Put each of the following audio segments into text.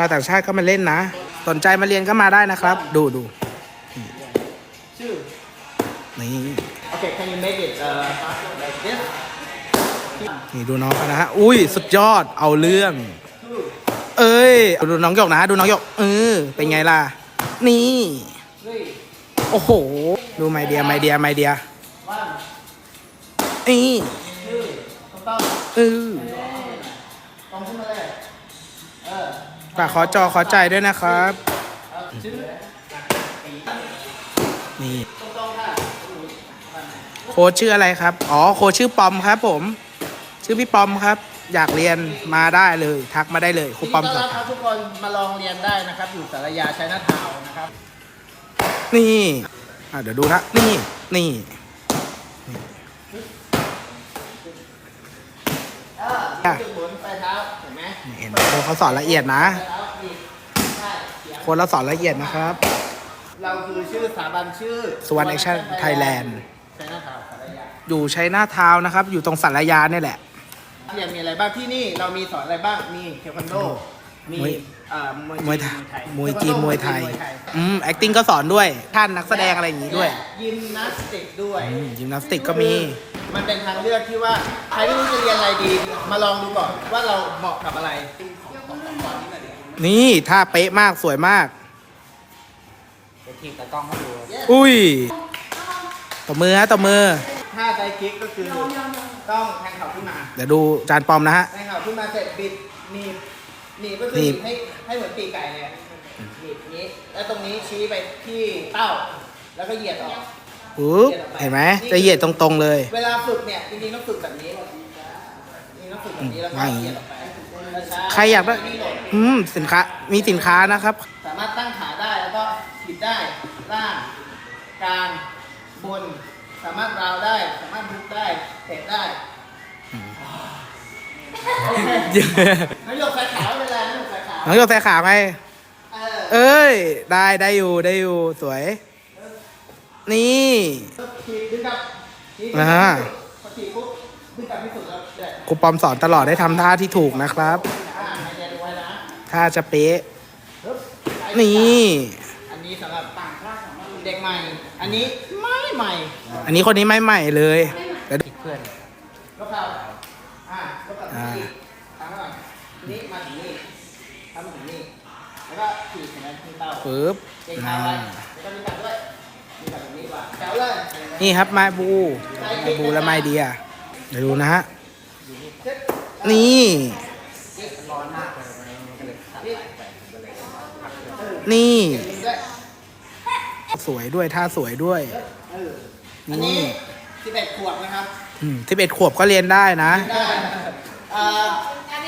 ชาวต่างชาติก็มาเล่นนะ สนใจมาเรียนก็มาได้นะครับ ดูดูชื่อนี่ Okay can you make it uh like this นี่ดูน้องกันนะฮะ อุ้ยสุดยอด เอาเรื่อง เอ้ย ดูน้องหยกนะ ดูน้องหยก เออ เป็นไงล่ะ นี่ three โอ้โห ดูไมเดีย ไมเดีย ไมเดีย one นี่ two ถูกต้อง เออ ฝากขอจอขอใจด้วยนะครับเอาชื่อนี่ตรงตรงๆค่ะโค้ชชื่ออะไรครับ อ๋อ โค้ชชื่อปอมครับผม ชื่อพี่ปอมครับ อยากเรียนมาได้เลย ทักมาได้เลยครูปอมยินสดีอต้อนนรับครับทุกคนมาลองเรียนได้นะครับ อยู่สารยาชัยนาทาวน์นะครับ นี่อะเดี๋ยวดูนะนี่ นี่เอออะ จุดหมุนปลายเท้า เห็นไหมนี่เห็นไหมโค้ชเขาสอนละเอียดนะปลายเท้าอีกใช่เสียงโค้ชเราสอนละเอียดนะครับ เราคือชื่อสถาบันชื่อสวรรค์ Action Thailand ชัยนาทาวน์สารยาอยู่ชัยนาทาวน์นะครับ อยู่ตรงสารยาเนี่ยแหละ เรียนมีอะไรบ้างที่นี่เรามีสอนอะไรบ้างมีเทควันโดมีมวยเอ่อมวยมวยไทยมวยจีนเทคมวัวยโดไทยมวยจีนอืม acting ก็สอนด้วย ท่านนักแสดงอะไรอย่างงี้ด้วยและยิมนาสติกด้วยอืมยิมนาสติกก็มี มันเป็นทางเลือกที่ว่าใครไม่รู้จะเรียนอะไรดี มาลองดูก่อนว่าเราเหมาะกับอะไร นี่ท่าเป๊ะมากสวยมากจะทีตะกล้องให้ดูอุ้ยตบมือฮะตบมือ ถ้าไดคิกก็คือต้องแทงเข่าขึ้นมาเดี๋ยวดูจานปอมนะฮะ แทงเข่าขึ้นมาเสร็จบิดหนีบหนีบก็คือหนีหนีบบให้ให้เหมือนปีกไก่เลยหนีบอย่างนี้ แล้วตรงนี้ชี้ไปที่เต้า แล้วก็เหยียดออก ปุ๊บเห็นไหมจะเหยียดตรงๆเลยเวลาฝึกเนี่ยจริงๆต้องฝึกแบบนี้จริงๆต้องฝึกแบบนี้แล้วก็ว่าอย่างนี้เหยียดออกไปช้ๆใครอยากได้อืมสินค้ามีสินค้านะครับ สามารถตั้งขาได้แล้วก็ผิดได้ล่างกลางบน สามารถราวได้ สามารถลุกได้เตะได้โอเคน้องหยกสายขาวเป็นไรน้องหยกสายขาวน้องโยกใส่ขาไหมเออเอ้ยได้ได้อยู่ได้อยู่สวย นี่นะฮะครูปอมสอนตลอดได้ทำท่าที่ถูกนะครับ ท่าจะเป๊ะ นี่ อันนี้สำหรับต่างชาติของเด็กใหม่ อันนี้ไม่ใหม่ อันนี้คนนี้ไม่ใหม่เลยแล้วเพื่อนลูเขาอ่าก็ขาทีนี้มาถึงนี่ทำถึงนี่แล้วก็ขี่เสร็จแล้วขึ้นเตาปึ๊บเด็กชายแล้วก็มีตัดด้วย นี้ดีกว่าแถวเลยนี่ครับไม้บูไม้บูและไม้เดียเดี๋ยวดูนะฮะ นี่ นี่ดึงด้วยสวยด้วยท่าสวยด้วยเอออันนี้สิบเอ็ดขวบนะครับที่เอ็ดขวบก็เรียนได้นะได้เอ่อ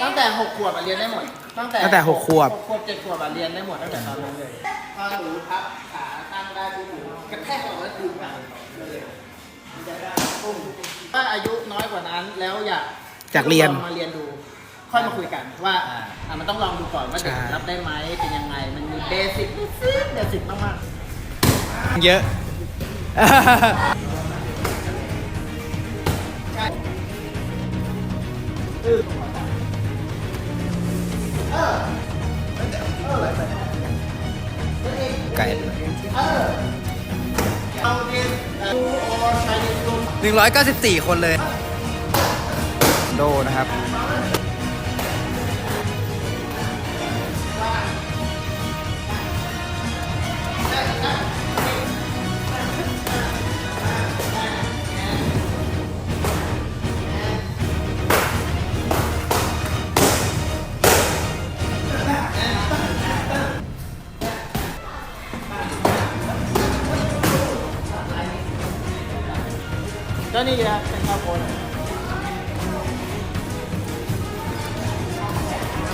ตั้งแต่หกขวบอะเรียนได้หมดตั้งแต่ตั้งแต่หกขวบหกขวบเจ็ดขวบอะเรียนได้หมดตั้งแต่ตอนนั้นเลยถ้าหนูพับขาตั้ง ได้ปุ๊บหนูกระแทกออกแล้วดึงมาเลยมันจะได้ปุ้มถ้าอายุน้อยกว่านั้นแล้วอยากอยากเรียน ลองมาเรียนดู ค่อยมาคุยกันว่าอะมันต้องลองดูก่อนว่าเด็กใช่ รับได้ไหมเป็นยังไง มันมีเบสิกเบสิกมากเยอะๆใช่เออเออเออนั่นเองไก่ 194 คนเลย โดนะครับ ก็นี่นะเป็นข้าวโพด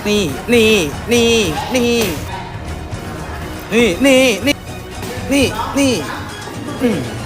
นี่ นี่ นี่ นี่ นี่ นี่ นี่ นี่ นี่